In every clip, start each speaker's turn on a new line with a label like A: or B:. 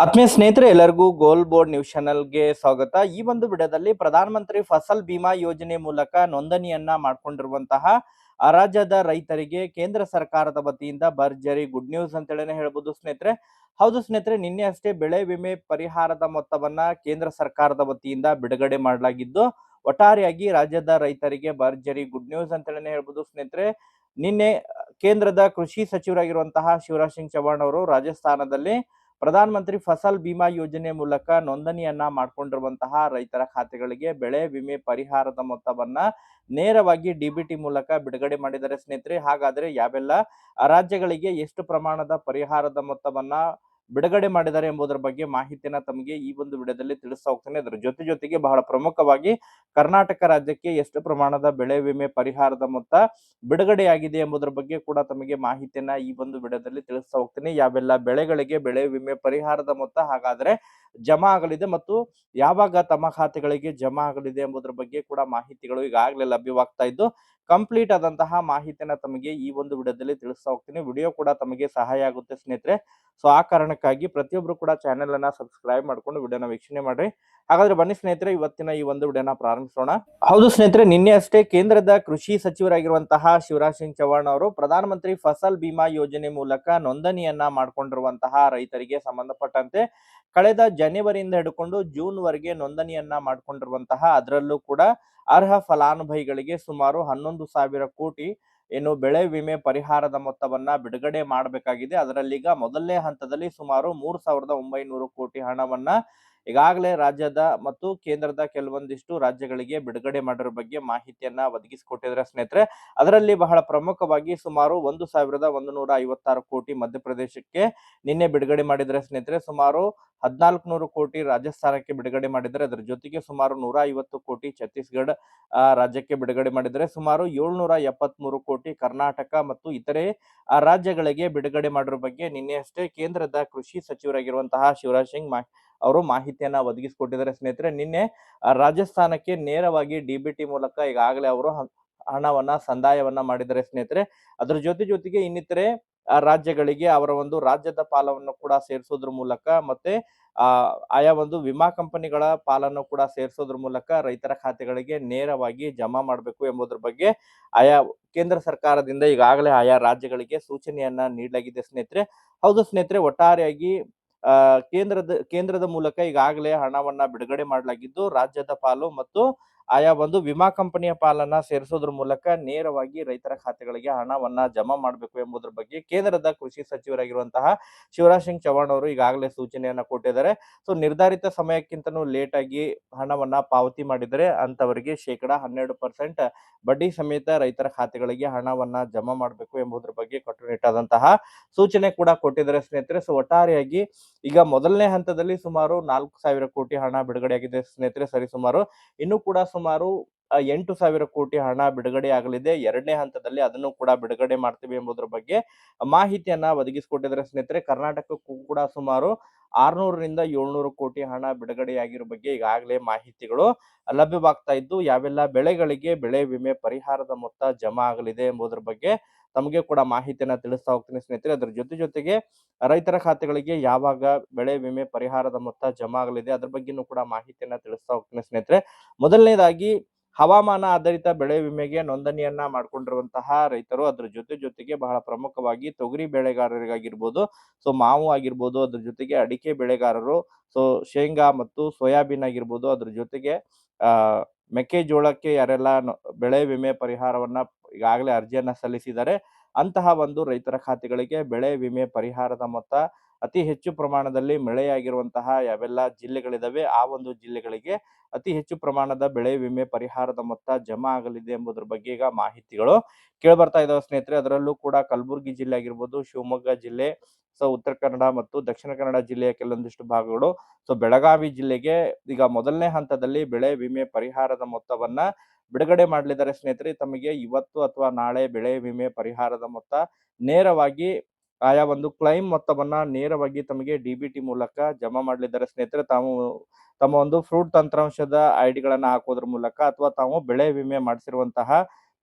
A: ಆತ್ಮೀಯ ಸ್ನೇಹಿತರೆ, ಎಲ್ಲರಿಗೂ ಗೋಲ್ ಬೋರ್ಡ್ ನ್ಯೂಸ್ ಚಾನಲ್ಗೆ ಸ್ವಾಗತ. ಈ ಒಂದು ವಿಡಿಯೋದಲ್ಲಿ ಪ್ರಧಾನಮಂತ್ರಿ ಫಸಲ್ ಬಿಮಾ ಯೋಜನೆ ಮೂಲಕ ನೋಂದಣಿಯನ್ನ ಮಾಡ್ಕೊಂಡಿರುವಂತಹ ರಾಜ್ಯದ ರೈತರಿಗೆ ಕೇಂದ್ರ ಸರ್ಕಾರದ ವತಿಯಿಂದ ಭರ್ಜರಿ ಗುಡ್ ನ್ಯೂಸ್ ಅಂತೇಳಿ ಹೇಳ್ಬೋದು ಸ್ನೇಹಿತರೆ. ಹೌದು ಸ್ನೇಹಿತರೆ, ನಿನ್ನೆ ಅಷ್ಟೇ ಬೆಳೆ ವಿಮೆ ಪರಿಹಾರದ ಮೊತ್ತವನ್ನ ಕೇಂದ್ರ ಸರ್ಕಾರದ ವತಿಯಿಂದ ಬಿಡುಗಡೆ ಮಾಡಲಾಗಿದ್ದು, ಒಟ್ಟಾರೆಯಾಗಿ ರಾಜ್ಯದ ರೈತರಿಗೆ ಭರ್ಜರಿ ಗುಡ್ ನ್ಯೂಸ್ ಅಂತೇಳಿ ಹೇಳ್ಬೋದು ಸ್ನೇಹಿತರೆ. ನಿನ್ನೆ ಕೇಂದ್ರದ ಕೃಷಿ ಸಚಿವರಾಗಿರುವಂತಹ ಶಿವರಾಜ್ ಸಿಂಗ್ ಚೌಹಾಣ್ ಅವರು ರಾಜಸ್ಥಾನದಲ್ಲಿ ಪ್ರಧಾನ ಮಂತ್ರಿ ಫಸಲ್ ಬಿಮಾ ಯೋಜನೆ ಮೂಲಕ ನೋಂದಣಿಯನ್ನ ಮಾಡ್ಕೊಂಡಿರುವಂತಹ ರೈತರ ಖಾತೆಗಳಿಗೆ ಬೆಳೆ ವಿಮೆ ಪರಿಹಾರದ ಮೊತ್ತವನ್ನ ನೇರವಾಗಿ ಡಿಬಿಟಿ ಮೂಲಕ ಬಿಡುಗಡೆ ಮಾಡಿದರೆ ಸ್ನೇಹಿತರೆ. ಹಾಗಾದ್ರೆ ಯಾವೆಲ್ಲ ರಾಜ್ಯಗಳಿಗೆ ಎಷ್ಟು ಪ್ರಮಾಣದ ಪರಿಹಾರದ ಮೊತ್ತವನ್ನ ಬಿಡುಗಡೆ ಮಾಡಿದ್ದಾರೆ ಎಂಬುದರ ಬಗ್ಗೆ ಮಾಹಿತಿಯನ್ನ ತಮಗೆ ಈ ಒಂದು ವಿಡಿಯೋದಲ್ಲಿ ತಿಳಿಸ್ತಾ ಹೋಗ್ತೇನೆ. ಅದರ ಜೊತೆ ಜೊತೆಗೆ ಬಹಳ ಪ್ರಮುಖವಾಗಿ ಕರ್ನಾಟಕ ರಾಜ್ಯಕ್ಕೆ ಎಷ್ಟು ಪ್ರಮಾಣದ ಬೆಳೆ ವಿಮೆ ಪರಿಹಾರದ ಮೊತ್ತ ಬಿಡುಗಡೆಯಾಗಿದೆ ಎಂಬುದರ ಬಗ್ಗೆ ಕೂಡ ತಮಗೆ ಮಾಹಿತಿಯನ್ನ ಈ ಒಂದು ವಿಡಿಯೋದಲ್ಲಿ ತಿಳಿಸ್ತಾ ಹೋಗ್ತೀನಿ. ಯಾವೆಲ್ಲ ಬೆಳೆಗಳಿಗೆ ಬೆಳೆ ವಿಮೆ ಪರಿಹಾರದ ಮೊತ್ತ ಹಾಗಾದ್ರೆ ಜಮಾ ಆಗಲಿದೆ ಮತ್ತು ಯಾವಾಗ ತಮ್ಮ ಖಾತೆಗಳಿಗೆ ಜಮಾ ಆಗಲಿದೆ ಎಂಬುದರ ಬಗ್ಗೆ ಕೂಡ ಮಾಹಿತಿಗಳು ಈಗಾಗಲೇ ಲಭ್ಯವಾಗ್ತಾ ಇದ್ದು, ಕಂಪ್ಲೀಟ್ ಆದಂತಹ ಮಾಹಿತಿನ ತಮಗೆ ಈ ಒಂದು ವಿಡಿಯೋದಲ್ಲಿ ತಿಳಿಸ್ತಾ ಹೋಗ್ತೀನಿ. ವಿಡಿಯೋ ಕೂಡ ತಮಗೆ ಸಹಾಯ ಆಗುತ್ತೆ ಸ್ನೇಹಿತರೆ. ಸೊ, ಆ ಕಾರಣಕ್ಕಾಗಿ ಪ್ರತಿಯೊಬ್ರು ಕೂಡ ಚಾನೆಲ್ ಅನ್ನ ಸಬ್ಸ್ಕ್ರೈಬ್ ಮಾಡ್ಕೊಂಡು ವಿಡಿಯೋನ ವೀಕ್ಷಣೆ ಮಾಡ್ರಿ. ಹಾಗಾದ್ರೆ ಬನ್ನಿ ಸ್ನೇಹಿತರೆ, ಇವತ್ತಿನ ಈ ಒಂದು ವಿಡಿಯೋನ ಪ್ರಾರಂಭಿಸೋಣ. ಹೌದು ಸ್ನೇಹಿತರೆ, ನಿನ್ನೆ ಅಷ್ಟೇ ಕೇಂದ್ರದ ಕೃಷಿ ಸಚಿವರಾಗಿರುವಂತಹ ಶಿವರಾಜ್ ಸಿಂಗ್ ಚೌಹಾಣ್ ಅವರು ಪ್ರಧಾನಮಂತ್ರಿ ಫಸಲ್ ಬಿಮಾ ಯೋಜನೆ ಮೂಲಕ ನೋಂದಣಿಯನ್ನ ಮಾಡಿಕೊಂಡಿರುವಂತಹ ರೈತರಿಗೆ ಸಂಬಂಧಪಟ್ಟಂತೆ ಕಳೆದ ಜನವರಿಯಿಂದ ಹಿಡ್ಕೊಂಡು ಜೂನ್ ವರೆಗೆ ನೋಂದಣಿಯನ್ನ ಮಾಡಿಕೊಂಡಿರುವಂತಹ ಅದರಲ್ಲೂ ಕೂಡ ಅರ್ಹ ಫಲಾನುಭವಿಗಳಿಗೆ ಸುಮಾರು ಹನ್ನೊಂದು ಸಾವಿರ ಕೋಟಿ ಏನು ಬೆಳೆ ವಿಮೆ ಪರಿಹಾರದ ಮೊತ್ತವನ್ನ ಬಿಡುಗಡೆ ಮಾಡಬೇಕಾಗಿದೆ. ಅದರಲ್ಲೀಗ ಮೊದಲನೇ ಹಂತದಲ್ಲಿ ಸುಮಾರು ಮೂರು ಸಾವಿರದ ಒಂಬೈನೂರು ಕೋಟಿ ಹಣವನ್ನ ಈಗಾಗಲೇ ರಾಜ್ಯದ ಮತ್ತು ಕೇಂದ್ರದ ಕೆಲವೊಂದಿಷ್ಟು ರಾಜ್ಯಗಳಿಗೆ ಬಿಡುಗಡೆ ಮಾಡಿರೋ ಬಗ್ಗೆ ಮಾಹಿತಿಯನ್ನ ಒದಗಿಸಿಕೊಟ್ಟಿದ್ರೆ ಸ್ನೇಹಿತರೆ. ಅದರಲ್ಲಿ ಬಹಳ ಪ್ರಮುಖವಾಗಿ ಸುಮಾರು ಒಂದು ಸಾವಿರದ ಒಂದು ನೂರ ಐವತ್ತಾರು ಕೋಟಿ ಮಧ್ಯಪ್ರದೇಶಕ್ಕೆ ನಿನ್ನೆ ಬಿಡುಗಡೆ ಮಾಡಿದ್ರೆ ಸ್ನೇಹಿತರೆ. ಸುಮಾರು ಹದಿನಾಲ್ಕು ನೂರು ಕೋಟಿ ರಾಜಸ್ಥಾನಕ್ಕೆ ಬಿಡುಗಡೆ ಮಾಡಿದರೆ ಅದರ ಜೊತೆಗೆ ಸುಮಾರು ನೂರ ಐವತ್ತು ಕೋಟಿ ಛತ್ತೀಸ್ಗಢ ರಾಜ್ಯಕ್ಕೆ ಬಿಡುಗಡೆ ಮಾಡಿದರೆ ಸುಮಾರು ಏಳ್ನೂರ ಎಪ್ಪತ್ಮೂರು ಕೋಟಿ ಕರ್ನಾಟಕ ಮತ್ತು ಇತರೆ ಆ, ರಾಜ್ಯಗಳಿಗೆ ಬಿಡುಗಡೆ ಮಾಡಿರೋ ಬಗ್ಗೆ ನಿನ್ನೆ ಅಷ್ಟೇ ಕೇಂದ್ರದ ಕೃಷಿ ಸಚಿವರಾಗಿರುವಂತಹ ಶಿವರಾಜ್ ಸಿಂಗ್ ಮಾ ಅವರು ಮಾಹಿತಿಯನ್ನ ಒದಗಿಸಿಕೊಟ್ಟಿದ್ದಾರೆ. ಸ್ನೇಹಿತರೆ ನಿನ್ನೆ ರಾಜಸ್ಥಾನಕ್ಕೆ ನೇರವಾಗಿ ಡಿ ಬಿ ಟಿ ಮೂಲಕ ಈಗಾಗಲೇ ಅವರು ಹಣವನ್ನ ಸಂದಾಯವನ್ನ ಮಾಡಿದ್ದಾರೆ. ಸ್ನೇಹಿತರೆ ಅದರ ಜೊತೆ ಜೊತೆಗೆ ಇನ್ನಿತರೆ ರಾಜ್ಯಗಳಿಗೆ ಅವರ ಒಂದು ರಾಜ್ಯದ ಪಾಲವನ್ನು ಕೂಡ ಸೇರಿಸೋದ್ರ ಮೂಲಕ ಮತ್ತೆ ಆ, ಆಯಾ ಒಂದು ವಿಮಾ ಕಂಪನಿಗಳ ಪಾಲನ್ನು ಕೂಡ ಸೇರಿಸೋದ್ರ ಮೂಲಕ ರೈತರ ಖಾತೆಗಳಿಗೆ ನೇರವಾಗಿ ಜಮಾ ಮಾಡಬೇಕು ಎಂಬುದರ ಬಗ್ಗೆ ಆಯಾ ಕೇಂದ್ರ ಸರ್ಕಾರದಿಂದ ಈಗಾಗಲೇ ಆಯಾ ರಾಜ್ಯಗಳಿಗೆ ಸೂಚನೆಯನ್ನ ನೀಡಲಾಗಿದೆ ಸ್ನೇಹಿತರೆ. ಹೌದು ಸ್ನೇಹಿತರೆ, ಒಟ್ಟಾರೆಯಾಗಿ ಕೇಂದ್ರದ ಕೇಂದ್ರದ ಮೂಲಕ ಈಗಾಗಲೇ ಹಣವನ್ನ ಬಿಡುಗಡೆ ಮಾಡಲಾಗಿದ್ದು ರಾಜ್ಯದ ಪಾಲು ಮತ್ತು ಆಯಾ ಒಂದು ವಿಮಾ ಕಂಪನಿಯ ಪಾಲನ್ನ ಸೇರಿಸೋದ್ರ ಮೂಲಕ ನೇರವಾಗಿ ರೈತರ ಖಾತೆಗಳಿಗೆ ಹಣವನ್ನ ಜಮಾ ಮಾಡಬೇಕು ಎಂಬುದರ ಬಗ್ಗೆ ಕೇಂದ್ರದ ಕೃಷಿ ಸಚಿವರಾಗಿರುವಂತಹ ಶಿವರಾಜ್ ಸಿಂಗ್ ಚೌಹಾಣ್ ಅವರು ಈಗಾಗಲೇ ಸೂಚನೆಯನ್ನ ಕೊಟ್ಟಿದ್ದಾರೆ. ಸೊ, ನಿರ್ಧಾರಿತ ಸಮಯಕ್ಕಿಂತನೂ ಲೇಟ್ ಆಗಿ ಹಣವನ್ನ ಪಾವತಿ ಮಾಡಿದರೆ ಅಂತವರಿಗೆ ಶೇಕಡಾ ಹನ್ನೆರಡು ಪರ್ಸೆಂಟ್ ಬಡ್ಡಿ ಸಮೇತ ರೈತರ ಖಾತೆಗಳಿಗೆ ಹಣವನ್ನ ಜಮಾ ಮಾಡಬೇಕು ಎಂಬುದರ ಬಗ್ಗೆ ಕಟ್ಟುನಿಟ್ಟಾದಂತಹ ಸೂಚನೆ ಕೂಡ ಕೊಟ್ಟಿದ್ದಾರೆ ಸ್ನೇಹಿತರೆ. ಸೊ, ಒಟ್ಟಾರೆಯಾಗಿ ಈಗ ಮೊದಲನೇ ಹಂತದಲ್ಲಿ ಸುಮಾರು ನಾಲ್ಕು ಸಾವಿರ ಕೋಟಿ ಹಣ ಬಿಡುಗಡೆಯಾಗಿದೆ ಸ್ನೇಹಿತರೆ. ಸರಿ, ಸುಮಾರು ಇನ್ನೂ ಕೂಡ ಸುಮಾರು ಆ, ಎಂಟು ಸಾವಿರ ಕೋಟಿ ಹಣ ಬಿಡುಗಡೆ ಆಗಲಿದೆ. ಎರಡನೇ ಹಂತದಲ್ಲಿ ಅದನ್ನು ಕೂಡ ಬಿಡುಗಡೆ ಮಾಡ್ತೀವಿ ಎಂಬುದರ ಬಗ್ಗೆ ಮಾಹಿತಿಯನ್ನ ಒದಗಿಸಿಕೊಟ್ಟಿದ್ದಾರೆ ಸ್ನೇಹಿತರೆ. ಕರ್ನಾಟಕಕ್ಕೂ ಕೂಡ ಸುಮಾರು ಆರ್ನೂರರಿಂದ ಏಳ್ನೂರು ಕೋಟಿ ಹಣ ಬಿಡುಗಡೆಯಾಗಿರೋ ಬಗ್ಗೆ ಈಗಾಗಲೇ ಮಾಹಿತಿಗಳು ಲಭ್ಯವಾಗ್ತಾ ಇದ್ದು, ಯಾವೆಲ್ಲ ಬೆಳೆಗಳಿಗೆ ಬೆಳೆ ವಿಮೆ ಪರಿಹಾರದ ಮೊತ್ತ ಜಮಾ ಆಗಲಿದೆ ಎಂಬುದರ ಬಗ್ಗೆ ತಮಗೆ ಕೂಡ ಮಾಹಿತಿಯನ್ನ ತಿಳಿಸ್ತಾ ಹೋಗ್ತೀನಿ ಸ್ನೇಹಿತರೆ. ಅದ್ರ ಜೊತೆ ಜೊತೆಗೆ ರೈತರ ಖಾತೆಗಳಿಗೆ ಯಾವಾಗ ಬೆಳೆ ವಿಮೆ ಪರಿಹಾರದ ಮೊತ್ತ ಜಮಾ ಆಗಲಿದೆ ಅದ್ರ ಬಗ್ಗೆನೂ ಕೂಡ ಮಾಹಿತಿಯನ್ನ ತಿಳಿಸ್ತಾ ಹೋಗ್ತೀನಿ ಸ್ನೇಹಿತರೆ. ಮೊದಲನೇದಾಗಿ ಹವಾಮಾನ ಆಧಾರಿತ ಬೆಳೆ ವಿಮೆಗೆ ನೋಂದಣಿಯನ್ನ ಮಾಡ್ಕೊಂಡಿರುವಂತಹ ರೈತರು ಅದ್ರ ಜೊತೆ ಜೊತೆಗೆ ಬಹಳ ಪ್ರಮುಖವಾಗಿ ತೊಗರಿ ಬೆಳೆಗಾರರಿಗಾಗಿರ್ಬೋದು, ಸೊ ಮಾವು ಆಗಿರ್ಬೋದು, ಅದ್ರ ಜೊತೆಗೆ ಅಡಿಕೆ ಬೆಳೆಗಾರರು, ಸೊ ಶೇಂಗಾ ಮತ್ತು ಸೋಯಾಬೀನ್ ಆಗಿರ್ಬೋದು, ಅದ್ರ ಜೊತೆಗೆ, ಆ, ಮೆಕ್ಕೆಜೋಳಕ್ಕೆ ಯಾರೆಲ್ಲ ಬೆಳೆ ವಿಮೆ ಪರಿಹಾರವನ್ನ ಈಗಾಗಲೇ ಅರ್ಜಿಯನ್ನ ಸಲ್ಲಿಸಿದ್ದಾರೆ, ಅಂತಹ ಒಂದು ರೈತರ ಖಾತೆಗಳಿಗೆ ಬೆಳೆ ವಿಮೆ ಪರಿಹಾರದ ಮೊತ್ತ ಅತಿ ಹೆಚ್ಚು ಪ್ರಮಾಣದಲ್ಲಿ ಮಳೆಯಾಗಿರುವಂತಹ ಯಾವೆಲ್ಲ ಜಿಲ್ಲೆಗಳಿದಾವೆ, ಆ ಒಂದು ಜಿಲ್ಲೆಗಳಿಗೆ ಅತಿ ಹೆಚ್ಚು ಪ್ರಮಾಣದ ಬೆಳೆ ವಿಮೆ ಪರಿಹಾರದ ಮೊತ್ತ ಜಮಾ ಆಗಲಿದೆ ಎಂಬುದರ ಬಗ್ಗೆ ಈಗ ಮಾಹಿತಿಗಳು ಕೇಳ್ಬರ್ತಾ ಇದಾವೆ ಸ್ನೇಹಿತರೆ. ಅದರಲ್ಲೂ ಕೂಡ ಕಲಬುರಗಿ ಜಿಲ್ಲೆ ಆಗಿರ್ಬೋದು, ಶಿವಮೊಗ್ಗ ಜಿಲ್ಲೆ, ಸೊ ಉತ್ತರ ಕನ್ನಡ ಮತ್ತು ದಕ್ಷಿಣ ಕನ್ನಡ ಜಿಲ್ಲೆಯ ಕೆಲವೊಂದಿಷ್ಟು ಭಾಗಗಳು. ಸೊ ಬೆಳಗಾವಿ ಜಿಲ್ಲೆಗೆ ಈಗ ಮೊದಲನೇ ಹಂತದಲ್ಲಿ ಬೆಳೆ ವಿಮೆ ಪರಿಹಾರದ ಮೊತ್ತವನ್ನ ಬಿಡುಗಡೆ ಮಾಡಲಿದ್ದಾರೆ ಸ್ನೇಹಿತರೆ. ತಮಗೆ ಇವತ್ತು ಅಥವಾ ನಾಳೆ ಬೆಳೆ ವಿಮೆ ಪರಿಹಾರದ ಮೊತ್ತ ನೇರವಾಗಿ ಆಯಾ ಒಂದು ಕ್ಲೈಮ್ ಮೊತ್ತವನ್ನ ನೇರವಾಗಿ ತಮಗೆ ಡಿಬಿಟಿ ಮೂಲಕ ಜಮಾ ಮಾಡಲಿದ್ದಾರೆ. ಸ್ನೇಹಿತರೆ, ತಾವು ತಮ್ಮ ಒಂದು ಫ್ರೂಟ್ ತಂತ್ರಾಂಶದ ಐಡಿಗಳನ್ನ ಹಾಕೋದ್ರ ಮೂಲಕ ಅಥವಾ ತಾವು ಬೆಳೆ ವಿಮೆ ಮಾಡಿಸಿರುವಂತಹ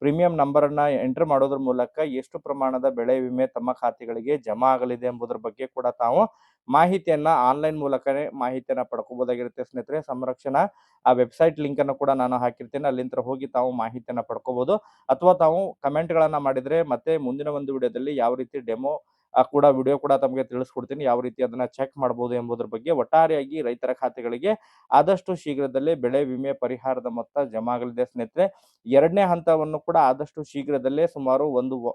A: ಪ್ರೀಮಿಯಂ ನಂಬರ್ ಅನ್ನ ಎಂಟರ್ ಮಾಡೋದ್ರ ಮೂಲಕ ಎಷ್ಟು ಪ್ರಮಾಣದ ಬೆಳೆ ವಿಮೆ ತಮ್ಮ ಖಾತೆಗಳಿಗೆ ಜಮಾ ಆಗಲಿದೆ ಎಂಬುದರ ಬಗ್ಗೆ ಕೂಡ ತಾವು ಮಾಹಿತಿಯನ್ನ ಆನ್ಲೈನ್ ಮೂಲಕನೇ ಮಾಹಿತಿಯನ್ನ ಪಡ್ಕೋಬಹುದಾಗಿರುತ್ತೆ ಸ್ನೇಹಿತರೆ, ಸಂರಕ್ಷಣಾ ಆ ವೆಬ್ಸೈಟ್ ಲಿಂಕ್ ಅನ್ನು ಕೂಡ ನಾನು ಹಾಕಿರ್ತೇನೆ. ಅಲ್ಲಿಂದ ಹೋಗಿ ತಾವು ಮಾಹಿತಿಯನ್ನ ಪಡ್ಕೋಬಹುದು ಅಥವಾ ತಾವು ಕಮೆಂಟ್ಗಳನ್ನ ಮಾಡಿದ್ರೆ ಮತ್ತೆ ಮುಂದಿನ ಒಂದು ವಿಡಿಯೋದಲ್ಲಿ ಯಾವ ರೀತಿ ಡೆಮೋ ಕೂಡ ವಿಡಿಯೋ ಕೂಡ ತಮಗೆ ತಿಳಿಸ್ಕೊಡ್ತೀನಿ. ಯಾವ ರೀತಿ ಅದನ್ನ ಚೆಕ್ ಮಾಡಬಹುದು ಎಂಬುದರ ಬಗ್ಗೆ. ಒಟ್ಟಾರೆಯಾಗಿ ರೈತರ ಖಾತೆಗಳಿಗೆ ಆದಷ್ಟು ಶೀಘ್ರದಲ್ಲೇ ಬೆಳೆ ವಿಮೆ ಪರಿಹಾರದ ಮೊತ್ತ ಜಮಾ ಆಗಲಿದೆ ಸ್ನೇಹಿತರೆ. ಎರಡನೇ ಹಂತವನ್ನು ಕೂಡ ಆದಷ್ಟು ಶೀಘ್ರದಲ್ಲೇ ಸುಮಾರು ಒಂದು ಆ,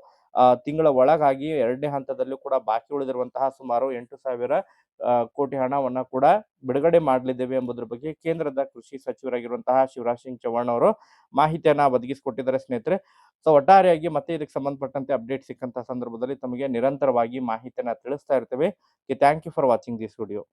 A: ತಿಂಗಳ ಒಳಗಾಗಿ ಎರಡನೇ ಹಂತದಲ್ಲೂ ಕೂಡ ಬಾಕಿ ಉಳಿದಿರುವಂತಹ ಸುಮಾರು ಎಂಟು ಸಾವಿರ ಆ, ಕೋಟಿ ಹಣವನ್ನ ಕೂಡ ಬಿಡುಗಡೆ ಮಾಡಲಿದ್ದೇವೆ ಎಂಬುದರ ಬಗ್ಗೆ ಕೇಂದ್ರದ ಕೃಷಿ ಸಚಿವರಾಗಿರುವಂತಹ ಶಿವರಾಜ್ ಸಿಂಗ್ ಚೌಹಾಣ್ ಅವರು ಮಾಹಿತಿಯನ್ನ ಒದಗಿಸಿಕೊಟ್ಟಿದ್ದಾರೆ ಸ್ನೇಹಿತರೆ. ಸೊ ಒಟ್ಟಾರೆಯಾಗಿ ಮತ್ತೆ ಇದಕ್ಕೆ ಸಂಬಂಧಪಟ್ಟಂತೆ ಅಪ್ಡೇಟ್ ಸಿಕ್ಕಂತಹ ಸಂದರ್ಭದಲ್ಲಿ ತಮಗೆ ನಿರಂತರವಾಗಿ ಮಾಹಿತಿಯನ್ನ ತಿಳಿಸ್ತಾ ಇರ್ತೇವೆ. Thank you for watching this video